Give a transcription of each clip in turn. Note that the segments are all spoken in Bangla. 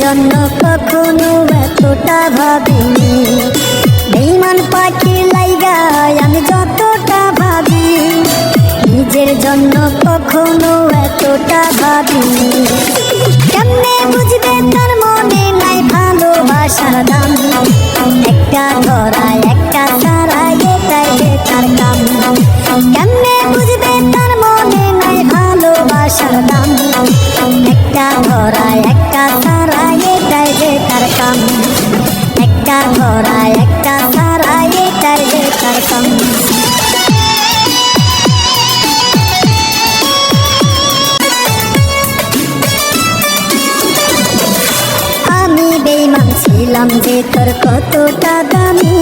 জন্য কখনো এতটা ভাবিনি। বেইমান পাখি লাইগায় আমি যতটা ভাবি। নিজের জন্য কখনো এতটা ভাবিনি। কেমনে বুঝবে তার মনে নাই ভালোবাসার দাম? একটা ধরা একটা সারা এটাই তার কাম। কেমনে বুঝবে তার মনে নাই ভালোবাসার দাম? একটা ধরা একটা ছিলাম যে তোর কতটা দামি?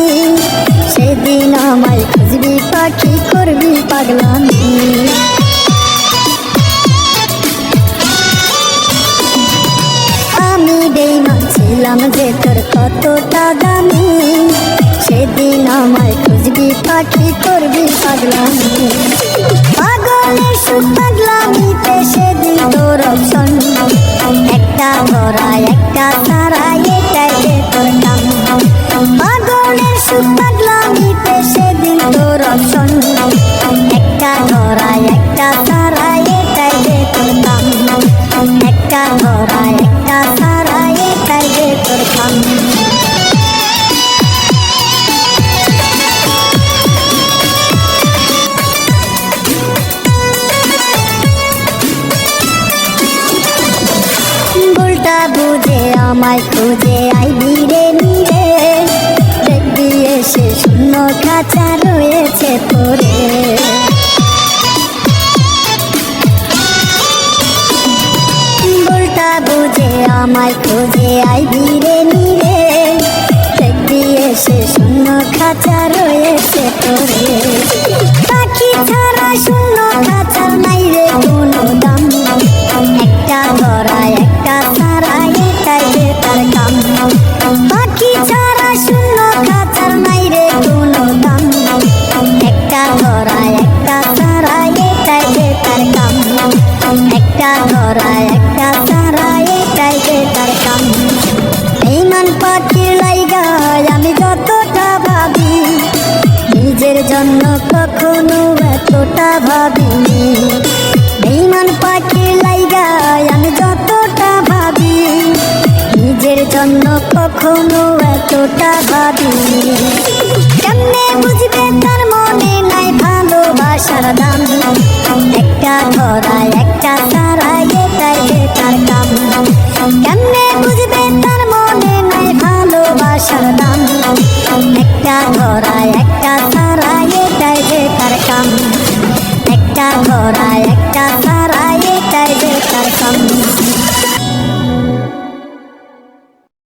সেদিন আমায় খুঁজবি, পাখি করবি, পাগলামি। আমি বেইমান ছিলাম যে তোর কতটা দামি। সেদিন আমায় খুঁজবি, পাখি করবি, পাগলামি। পাগলের সুখ আমায় খুঁজে আইবি আমায় খুঁজে আই ধীরে নিরে দেখবি এসে শূন্য খাঁচা রয়েছে পরে নিজের জন্য কখনো এতটা ভাবিনি। বেইমান পাখি লাইগায় আমি যতটা ভাবি। নিজের জন্য কখনো এতটা ভাবিনি। কেমনে বুঝবে তার মনে নাই ভালোবাসার দাম? একটা ধরা একটা তার কাম। কেমনে বুঝবে তার মনে নাই ভালোবাসার দাম? একটা ধরা একটা তারা এটাই কাম